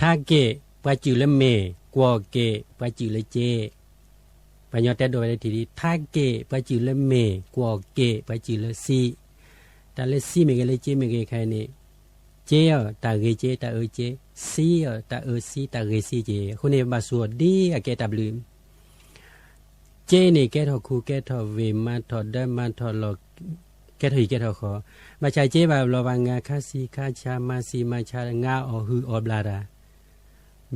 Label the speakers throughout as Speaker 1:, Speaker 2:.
Speaker 1: ถ้าเกะปาจือละเมกวอเกะปาจือละเจปัญญาแต่โดยทีนี้ถ้าเกะปาจือละเมกวอเกะปาจือละซีแต่ละซีเมกละเจเมกใครนี่เจอตาเกเจตาเอเจซีตาเอซีตาเกซีเจคนนี้มา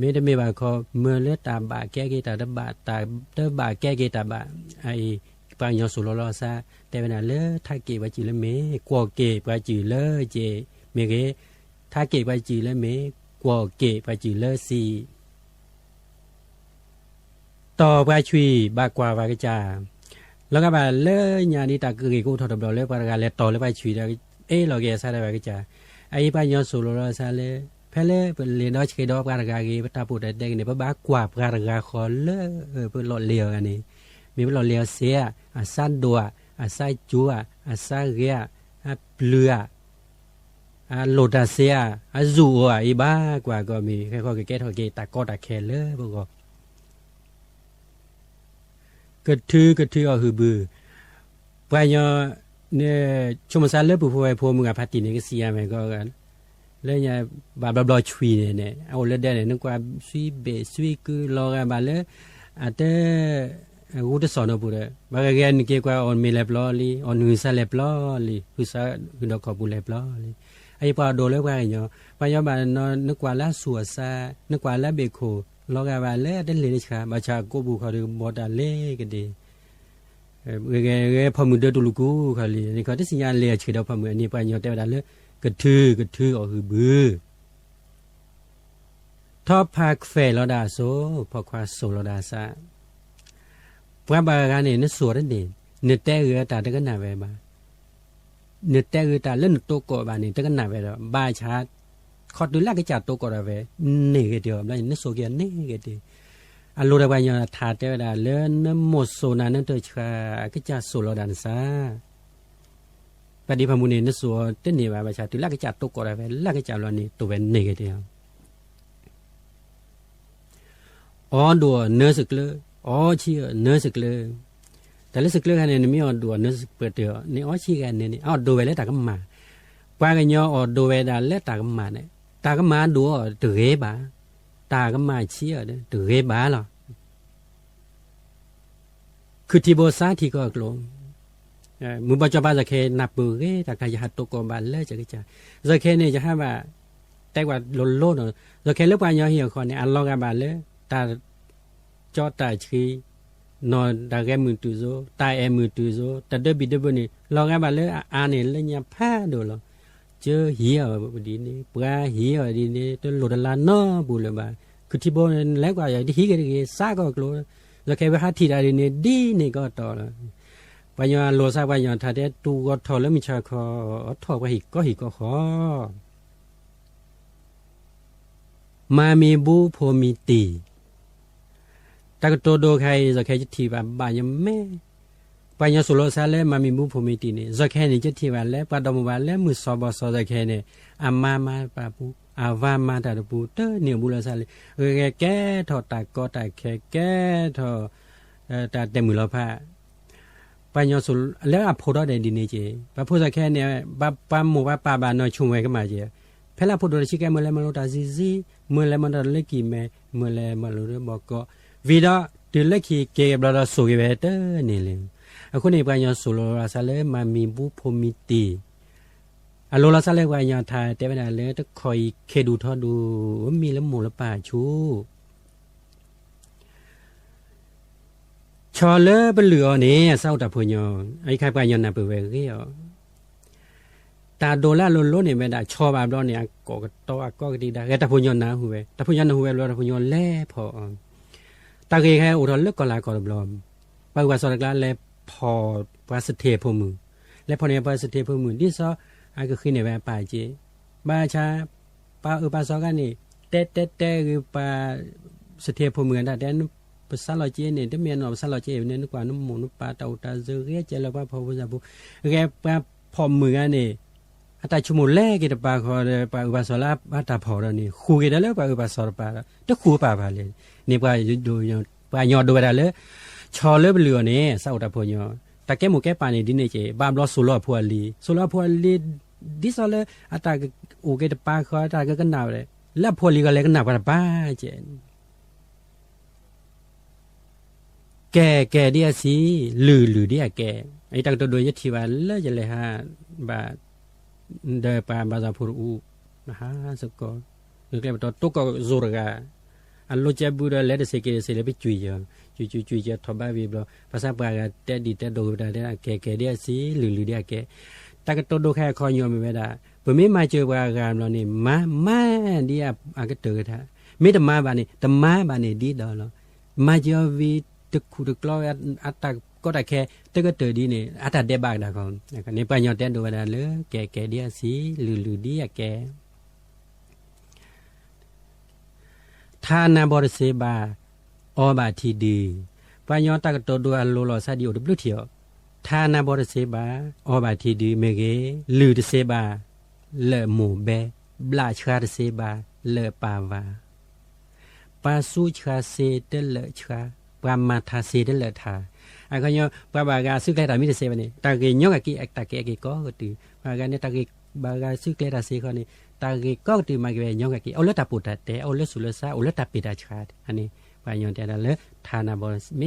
Speaker 1: မေတ္တမေပါခောမေလတာဘာကဲကေတာတဘာတာတဘာကဲကေတာဘာအိပန်ယောဆုလောလောစာတေဝနာလေထာကေဝကြည်လမေကောကေပကြည်လေဂျေမေကေထာကေပကြည်လမေကောကေပကြည်လေစီတောပချွေဘာကွာဘာကကြလောကဘာလေညာနိတာကေကိုထောတဘလောလေပါကလေတောလေပချွေတဲ့အေလောကေဆာတဲ့ဘာကကြအိပန်ယောဆုလောလောစာလေ พลเลนอชเคดอปการกากีปตาปูดเดงกเนี่ยปบ้ากวาบการกาคอเลเออเพื่อหล่อเลียวอันนี้มีเพื่อหล่อเลียวเสียอาซันดัวอาซาจัวอาซาเรียอาเปลืออาโลดาเสียอาจูอะอีบ้ากว่าก็มีแค่ข้อเกตข้อเกตากอตาแคเลยพวกก็กระทือกระทือาหือบือไปยอเนี่ยชมซาเลปุพวยพวมึงอะพัตินี่ก็เสียไหมก็กัน လဲညာဘာဘလဘလချွေနေနဲ့အော်လက်တဲ့နဲ့ကွာဆွီဘေဆွီကူလောကဘာလဲအတဲဝတ်စောနပူတဲ့ဘာကဲနိကေကွာအွန်မီလက်ဘလလီအွန်နူဆာလက်ဘလလီဟူဆာခုတော့ခပူလက်ဘလလီအဲ့ပါဒိုလဲကွာညောဘာယောဘာနော်နကွာလာဆူဆာနကွာလာဘေခိုလောကဘာလဲတဲ့လေချာဘာချာကိုဘူးခေါ်တယ်မော်တာလေကတဲ့အဲငယ်ငယ်ဖမှုတဲ့တူလူကူခါလီဒီခါတစညာလေချေတော့ဖမှုအနေပါညောတဲ့တာလေ กระทือกระทือเอกหือบือทอพาเฟลดาโซพอควาโซลดาซาพระบารเนี่ยนสวดนั่นเองเนือแต่เอือตาตะกันหนาไปบ้าเนือแต่เอือตาเล่นตัวกอบานี่ตะกันหนาไปแล้วบ้าชาขอดูแลกจัดตัวกอดไปนี่ก็เดียวแล้วนี่โซเกียนี่ก็ดีอันโลดาบายาถาเตวดาเล่นหมดโซนานั่นตัวชากจัดโซลดันซา ปฏิภามุนีนสัวเต้นหนีวาประชาติลักจัดตุกกอะไรไปลักจัดลันนี้ตัวเป็นนี่กันเดียวอ๋อดัวเนื้อสึกเลยอ๋อเชี่ยเนื้อสึกเลยแต่ละสึกเลยกันเนี่ยไม่เอาดัวเนื้อสึกเปิดเดียวนี่อ๋อชี้กันเนี่ยนี่อ๋อดูไปแล้วตาก็มาว่ากันย่ออ๋อดูไปดาเล้วตาก็มาเนี่ยตาก็มาดัวตื่นเอ๋บ้าตาก็มาเชี่ยเนี่ยตื่เอบ้าหรอคือทีโบซาทีก็กลง หี่ยวคนเนี่ยอัลลอฮ์กันบาเลตาจอตาชีนอนตาแกมือตุโซตาแอมือตุโซตาเดบิดบนี่ลองกันบาเลอาเนี่ยเลยเนี่ยผ้าดูloเจอเหี่ยวดีนี่ปลาเหี่ยวดีนี่ตัวโลดลาเนาะบุเลยบาคือที่บนแล้วกว่าอย่างที่กันซาก็กลัวจะเคไปหาที่ใดนี่ดีนี่ก็ต่อแล้ว วายาโลซาวายาทาเดตูกอทอแล้วมีชาคอทอกะหิก็หิก็ขอมามีบูโพมีตีตากโตโดใครจะใครจะทีบาบายแม่ปัญญาสุโลซาเลมามีบูพมิติเนี่ยจะแค่นี้จะทีวันแล้วปัดดมวันแล้วมือสอบสอจะแค่เนี่ยอามามาปะปูอาวามาตาปูเตอเหนียวบุรซาเลเออแก่ทอตากอตาแค่แก่ทอตาเต็มมือเราพระ เจဖဲလာဖို့တော်ရှိကဲမလဲမလို့တာစီစီမလဲမတော်လက်ကြီးမဲမလဲမလို့ဘောကဗီဒဒီလက်ကြီးကေဘလာဆိုရပဲတဲနေလေအခုနေပညာဆိုလိုရာဆလဲမမီဘူးဖိုမီတီအလိုလာဆလဲကွာညာထားတဲဗနာလဲတခေါ်ခေဒူထောဒူမီလဲမို့လပါချူ ชอเลบเหลือนี่เศร้าตาพูนยอไอ้ใครไปยนน่ะเปเวกี้อตาโดละลนลนนี่ไม่ได้ชอบาบลอเนี่ยก็ตอก็ดีได้แต่พญอนะหูเวตาพญอนะหูเวลอตาพญอแลพอตาเกแค่อุทนเลิกก็ลาก็บลอมไปว่าสรกลาแลพอปะสเทพมือและพอเนี่ยปาสเทพมือที่ซอไอ้ก็ขึ้นในยแวปาจีบ้าชาป้าเออป้าซอกันนี่เต๊ะเต๊ะเต๊ะคือป้าสเทพมือนะแต่ ပစလာကျင်းနေတမန်တော်ပစလာကျင်းနေကွာနမုန်ပါတောက်တာဇရေကျလကဖောပဇာဘူးရေပဖော်မူကနေအတချုံလဲကေတပါခေါ်တယ်ပါဥပါဆောလာပါတာဖော်ရနေခူကေတယ်လဲပါဥပါဆောပါတခူပါပါလေနေပါဒိုပါညောဒိုရလဲချော်လဲဘလူနေစောက်တာဖော်ညောတကဲမကဲပါနေဒီနေချေဘာဘလောဆိုလောဖော်လီဆိုလောဖော်လီဒီဆောလဲအတကအိုကေတပါခေါ်တာကကနာလေလက်ဖော်လီကလည်းကနာပါပါကျဲ ကဲကဲဒီအစီလူလူဒီအကဲไอ้ตักตัวโดยทีว่าเลจะเลยฮะบาเดปาบาซาพูรูนะฮะสกอนึกเลยตัวตุกก็ซูรกาอันโลเจบูดเลดเซเกเซเลไปจุยจุยจุยจุยจะทบาวีบลภาษาปากเตดีเตโดดาเดแกแกเดียสีหรือหรือเดียแกตักตัวโดแค่คอยอมเวดาปไม่มาเจอว่ากามเรานี่มามาเดียอากเตอทะไม่ตมาบานี่ตมาบานี่ดีดอลมาเจอวี ตะคุตะกลออัตตาก็แต่แค่ตึกก็เตอดีนี่อัตตาเดบากดาคอนในปัญญาเตนดูดาเลแกแกเดียสีหรือหรือเดียแกทานาบริเซบาอบาทีดีปัญญาตกตดูอโลโลซาดิโอดบลุเทียวทานาบริเซบาอบาทีดีเมเกลือเซบาเลหมูเบบลาชาเซบาเลปาวาปาสุชาเซเตเลชา ปามาทาเซเตเลทา akanyo babaga sukleta mi se bane tage nyoga ki ak take ki ko tu baga ne tage baga sukleta se ko ni tage ko tu ma ge nyoga ki ola ta puta te ola sula sa ola ta pita cha ani ba nyon te da le thana bo mi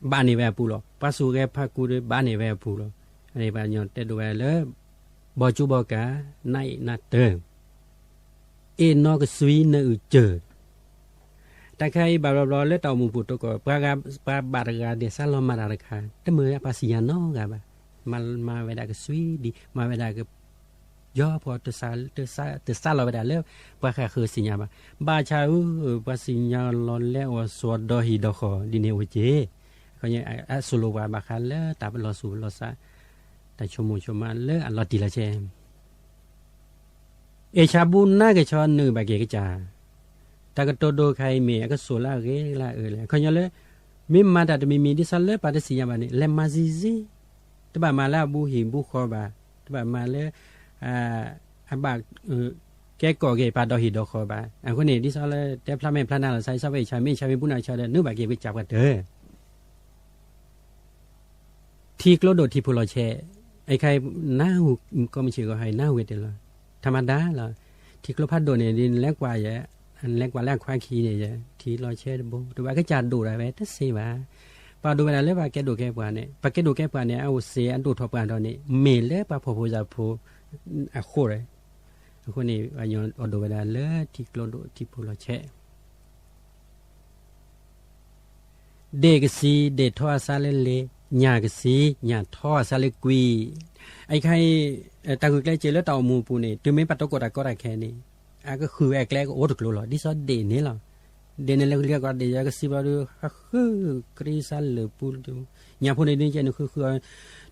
Speaker 1: se bane oba ti de บอจุบอกานาอินาเตอตะไคปะญอดูเวลาเลปะละดูเฮนี่บ้านนี่แวปูหรอปะสูแกพักกูบ้านนี่แวปูหรออันนี้ปะญอแต่ดูเวลาบอจุบอกานาอินาเตอเอนอกสวีเนอเจอตะไคบาบลอนเลตอมูปุต ก็ยังอัสุโลวาบาคาเลตาบลอสูลอซะแต่ชมูชมาเลอันลอติละเชมเอชาบุญน่าเกชอนหนึ่งบาเกกจาตากโตโดใครเมียก็สูลาเกลาเออเลยเขาเนี่ยเลยมิมาดัดมีมีดิสันเลยปาดิสิยาบานี่เลมาซิซิตบมาลาบูหิบุคอบาตบมาเลยอ่าอับากเออแกก่อเกปาดอหิดอคอบาอันคนนี้ดิสันเลยแต่พระแม่พระนางใส่สเยชาไม่ชาไม่บุญอาชาเดนึกบาเกกจับกันเด้อ ทีกโลโดดทีพลอเชไอ้ใครหน้าหูก็ไม่เชื่อก็ให้หน้าเวทเดียวธรรมดาเหรอทีกโลพัดโดดเนี่ยดินแลกกว่าเยอะอันแรกว่าแรกควายขี้เนี่ยจะทีลอยแช่ดบุดูว่าก็จัดดูอะไรไว้ทั้งสี่ว่าปาดูเวลาเล็บว่าแกดูแกปาเนี่ยปาแกดูแกปาเนี่ยเอาเสียอันดูทบกันตอนนี้เมลเล็บปาพอพูจาพูอะโคเลยคนนี้อันยอนอดูเวลาเล็บที่กลอนดูที่พูลอยแช่เด็กสีเด็กทว่าซาเลเล ညာကစီညာထောဆာလဲကွီไอ้ใครตะกุกเลเจเลตอมูปูนี่ตึไม่ปัตตกอดก็ได้แค่นี้อ่ะก็คือแอกแลก็โอดกลัวหรอดิซอเดนี่หรอ dene le liya ka de ya ka sibaru khu krisal le pul tu nya phone din chen khu khu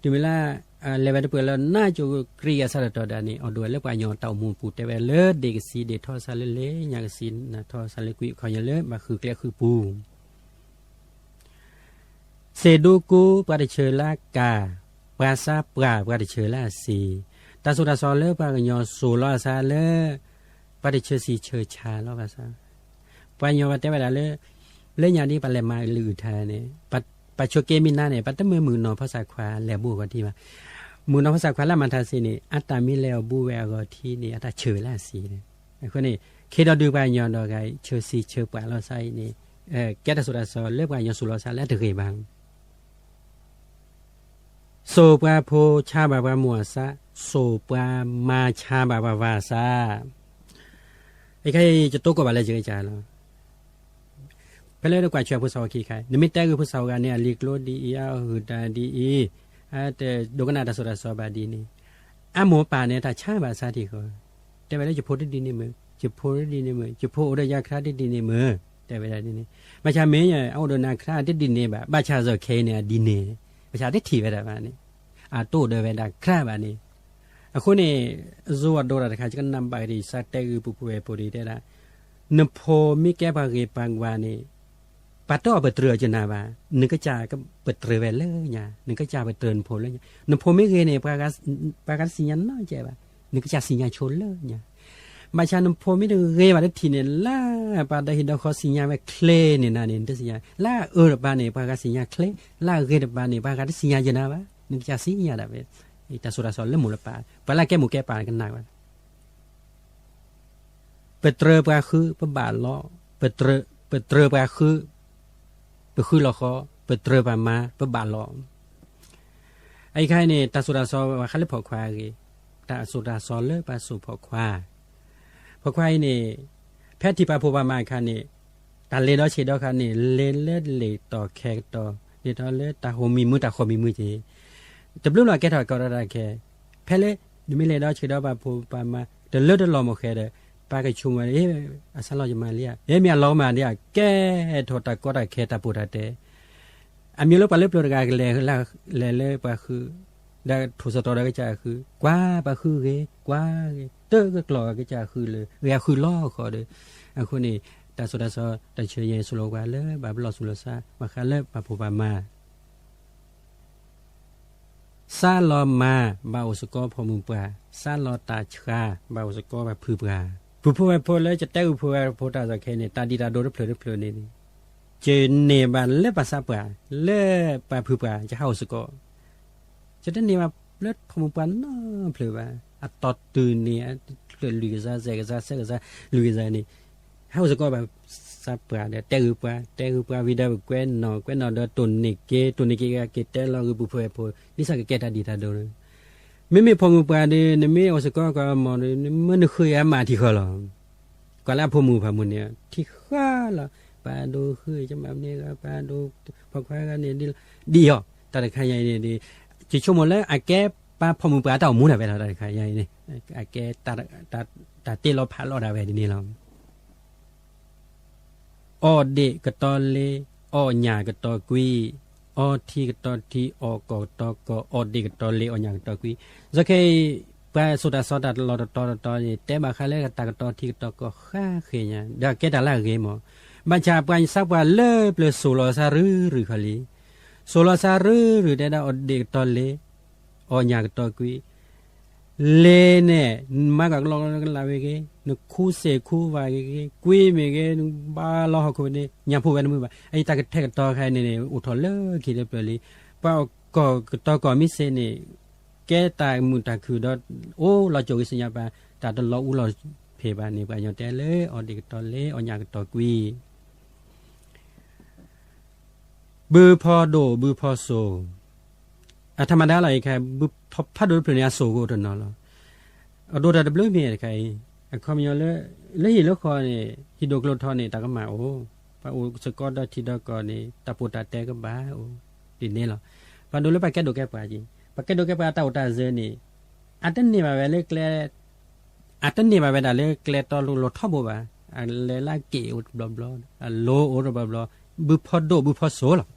Speaker 1: tu mela level de pela na jo kriya sa to da ni o do le pa nyo taw mu pu te we le de ka si de tho sa le le nya ka si na tho sa le kwi kho ya le ma khu kle khu pu se do ku pa de che la ka pa sa pra pa de che la si ta so da so le pa nyo so la sa le pa de che si che cha lo pa sa ปัญญาแต่เวลาเลเล่นอย่างนี้ปะเลมาลือทาเนี่ยปัปัจจุเกมินาเนี่ยปัตตมือมือนอภาษาควาแลบูก็ที่ว่ามือนอภาษาควาละมันทาสินี่อัตตามิแล้วบูแวกที่นี่อัตตาเชอละสีเนี่ยคนนี้เคดอดูปัญญาดอกไงเชอสีเชอปะลอไซนี่เออแกตสุดาสอเล็บปัญญาสุลอซาและตะเกบัง โซปาโพชาบาบามัวซะโซปามาชาบาบาวาซาไอ้ใครจะตกก็บาเลยเจอจาแล้วပလဲတော့ကွာချွတ်ဖို့စောခိခိုင်နမိတဲကဖို့စောကနေလီကလိုဒီယာဟူတာဒီအီအဲ့တဲ့ဒုကနာတဆိုတာစောပါဒီနီအမောပါနေတာချပါစားတီကိုတဲ့ပဲလေချဖို့ဒီနီမချဖို့ဒီနီမချဖို့ရရခရာဒီနီမတဲ့ပဲဒီနီမချမင်းရအော်ဒနာခရာဒီဒီနီပါဘာချစောခဲနေဒီနီမချ တဲ့ထီပဲတာပါနီအာတို့တယ်ပဲတာခရာပါနီ အခုနေဇိုဝဒေါ်ရတခါချကနံပါရီစတဲ့ကူပူပူပူရီတဲ့လားနဖိုမိကဲပါကေပန်ဝါနေปัตตอเปตรจนาบานึกก็จาก็เปตรเวลเลยญานึกก็จาเปตรนโพเลยญานโพไม่เคยเนี่ยปากาปากาสิญญาณน้อยใจบานึกก็จาสิญญาชนเลยญามาชานโพไม่ได้เรบาได้ทีเนี่ยล่าปาได้ฮิดขอสิญญาแบบเคลเนี่ยนาเนี่ยสิญญาล่าเออบาเนี่ยปากาสิญญาเคลล่าเรบาเนี่ยปากาสิญญาจนาบา นึกจาสิญญาดาเวอีตาสุราสอนเลมูลปาปาลาแกหมูแกปากันหนาบาเปตรปลาคือปบาลอเปตรเปตรปลาคือไปคือเราเขาไปเตรบามาไปบาลอไอ้ใครเนี่ยตาสุดาซอว่าคันเลพอควากีตาสุดาซอเลปลาสุพอควายพอควายเนี่ยแพทย์ที่ปาพูบามาคันนี่ตาเลดอเชดอคันนี่เลเลเลต่อแขกต่อเดตอเลตาโฮมีมือตาโฮมีมือจีตบลูลาแกถอยก็ได้แค่แพเล တဘလူလာကက်တာကော်ရတာခဲဖဲလေဒီမီလေတော့ချေတော့ပါပူပါမတလွတ်တလော်မခဲတဲ့ပါကချုံဝဲအဆလောက်ယမန်လေးရဲမြလောမှန်လေးကဲထော်တာကော်တာခဲတာပူတာတဲ့အမျိုးလောက်ပါလေပလော်ကကလေလာလေလေပါခုဒါထုစတော်ရကကြခုကွာပါခုကေကွာကေတဲကလော်ကကြခုလေရခုလောခေါ်တယ်အခုနေတဆဒဆတချေရေဆလောကလေဘာဘလောဆူလဆာမခလဲပပူပါမာ ซาลอมาบาอุสกอพอมุปาซาลอตาชาบาอุสกอบบพืปาผู้ผู้ผู้เลยจะเต้าผู้ผู้ตาจะแค่เนี่ยตาดีตาโดรเพลเพลนี่เจเนบาเลปาซาปาเลปาพืปาจะเข้าสกอจะได้เนี่ยมาเล็ดพอมุปานาเพลว่าอะตอตื่นเนี่ยลุยซาเซกซาเซกซาลุยซานี่เข้าสกอแบบซา sa pra de te ru pra te ru pra vida kwen no kwen no do tun ni ke tun ni ke ga ke te lo ru bu phe pho ni sa ke ta di ta do me me phong pra de ne me o se ko ko mo ne me ne khu ya ma thi kho lo ko la pho mu pha mu ne thi kha la pa do khu cha ma ne ga pa do pha kha ga ne di di ho ta de kha ya ne di chỉ cho một lẽ à cái ba phong mu pra ta mu na ve ta de kha ya ne à cái ta ta ta te lo pha lo da ve ni lo အော်ဒေကတော်လေအော်ညာကတော်ကွီအော်တီကတော်တီအော်ကောတော်ကောအော်ဒေကတော်လေအော်ညာကတော်ကွီဇခေပဲဆိုတာစတာလော်တော်တော်ရေတဲမခလဲကတကတော်တီကတော်ကောခါခေညာဒါကဲတလာရေမောမချပွိုင်းစပွားလေပလဆိုလောစာရူရူခလီဆိုလောစာရူရူတဲ့အော်ဒေကတော်လေအော်ညာကတော်ကွီလေနဲ့မကကလောကလာဝေကေ ดาอดเด็กตอเลออญากตอกุยเลเน่มากกลองลาเวเกนคูเซคูวาเกกุยเมเกบาลอฮคุเนญาพูเวนมือบ่ไอ้ตากะเทกตอไคเนเนอุทอเลคิเลเปลีป้าก็ตอก็มิเซเน ကဲတိုင်မူတခုတော့အိုးလာကြိုစညာပါတာတလောဦးလောဖေပါနေပါညတဲလေအော်ဒီတော်လေအညာတော်ကွီဘူဖာဒိုဘူဖာဆို အခမယလဲလေဟီလခါနေဟီဒိုကလထောနေတကမအိုပအိုစကောဒတီဒကနေတပူတာတဲကဘာအိုဒီနေလားပန်ဒိုလပကက်ဒိုကက်ပါကြီးပကက်ဒိုကက်ပါတောက်တာဇဲနေအတန်နေပါပဲလေကလဲအတန်နေပါပဲဒါလေကလဲတော်လို့လထဘောပါလဲလာကေဘလဘလလိုအိုဘဘလဘူဖတ်ဒိုဘူဖတ်ဆိုလား